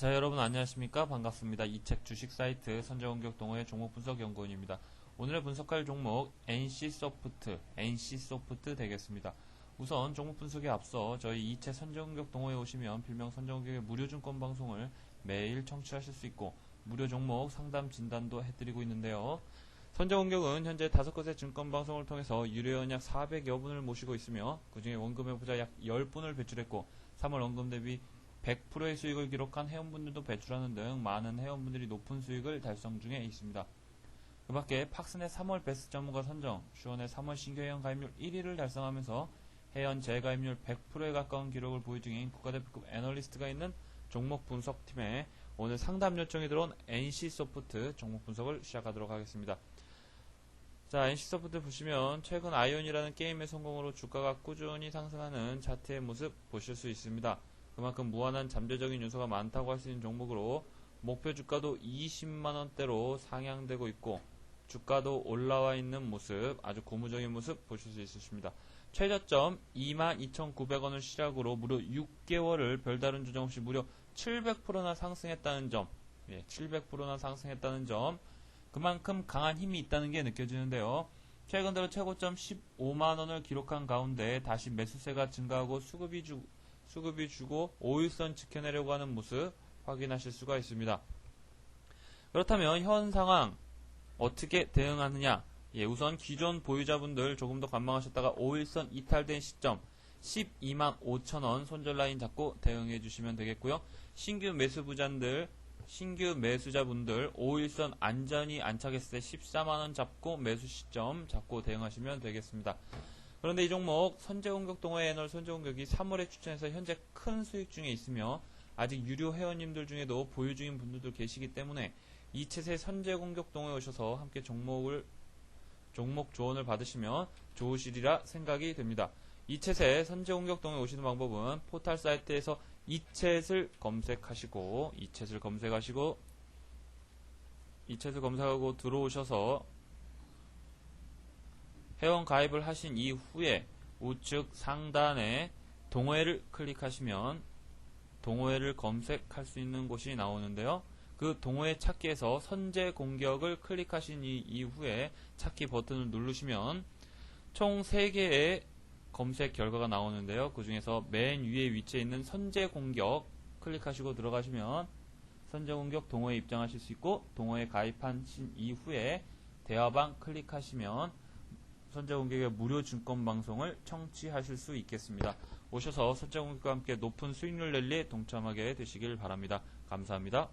자, 여러분 안녕하십니까? 반갑습니다. 이 책 주식 사이트 선제공격 동호회 종목 분석 연구원입니다. 오늘의 분석할 종목 NC소프트, NC소프트 되겠습니다. 우선 종목 분석에 앞서 저희 이책 선제공격 동호회 오시면 필명 선제공격의 무료 증권 방송을 매일 청취하실 수 있고 무료 종목 상담 진단도 해드리고 있는데요. 선제공격은 현재 다섯 곳의 증권 방송을 통해서 유료원 약 400여 분을 모시고 있으며 그중에 원금의 부자 약 10분을 배출했고 3월 원금 대비 100%의 수익을 기록한 회원분들도 배출하는 등 많은 회원분들이 높은 수익을 달성 중에 있습니다. 그 밖에 팍슨의 3월 베스트 전문가 선정, 슈원의 3월 신규 회원 가입률 1위를 달성하면서 회원 재가입률 100%에 가까운 기록을 보유 중인 국가대표급 애널리스트가 있는 종목 분석팀에 오늘 상담 요청이 들어온 NC소프트 종목 분석을 시작하도록 하겠습니다. 자, NC소프트 보시면 최근 아이온이라는 게임의 성공으로 주가가 꾸준히 상승하는 차트의 모습 보실 수 있습니다. 그만큼 무한한 잠재적인 요소가 많다고 할 수 있는 종목으로 목표 주가도 20만원대로 상향되고 있고 주가도 올라와 있는 모습 아주 고무적인 모습 보실 수 있으십니다. 최저점 22,900원을 시작으로 무려 6개월을 별다른 조정 없이 무려 700%나 상승했다는 점 예, 700%나 상승했다는 점 그만큼 강한 힘이 있다는 게 느껴지는데요. 최근 들어 최고점 15만원을 기록한 가운데 다시 매수세가 증가하고 수급이 주, 수급이 주고 5일선 지켜내려고 하는 모습 확인하실 수가 있습니다. 그렇다면 현 상황 어떻게 대응하느냐? 예, 우선 기존 보유자분들 조금 더 관망하셨다가 5일선 이탈된 시점 12만 5천원 손절 라인 잡고 대응해 주시면 되겠고요. 신규 매수부자들 신규 매수자분들 5일선 안전히 안착했을 때 14만원 잡고 매수 시점 잡고 대응하시면 되겠습니다. 그런데 이 종목 선제공격 동호회 애널 선제공격이 3월에 추천해서 현재 큰 수익 중에 있으며 아직 유료 회원님들 중에도 보유 중인 분들도 계시기 때문에 이 채세 선제공격 동호회 오셔서 함께 종목을 종목 조언을 받으시면 좋으시리라 생각이 됩니다. 이 채세 선제공격 동호회 오시는 방법은 포탈 사이트에서 이 챗을 검색하시고 이 챗을 검색하시고 이 챗을 검색하고 들어오셔서 회원 가입을 하신 이후에 우측 상단에 동호회를 클릭하시면 동호회를 검색할 수 있는 곳이 나오는데요. 그 동호회 찾기에서 선제 공격을 클릭하신 이후에 찾기 버튼을 누르시면 총 3개의 검색 결과가 나오는데요. 그 중에서 맨 위에 위치해 있는 선제 공격 클릭하시고 들어가시면 선제 공격 동호회 입장하실 수 있고 동호회 가입하신 이후에 대화방 클릭하시면 선제 공격의 무료 증권 방송을 청취하실 수 있겠습니다. 오셔서 선제 공격과 함께 높은 수익률 랠리에 동참하게 되시길 바랍니다. 감사합니다.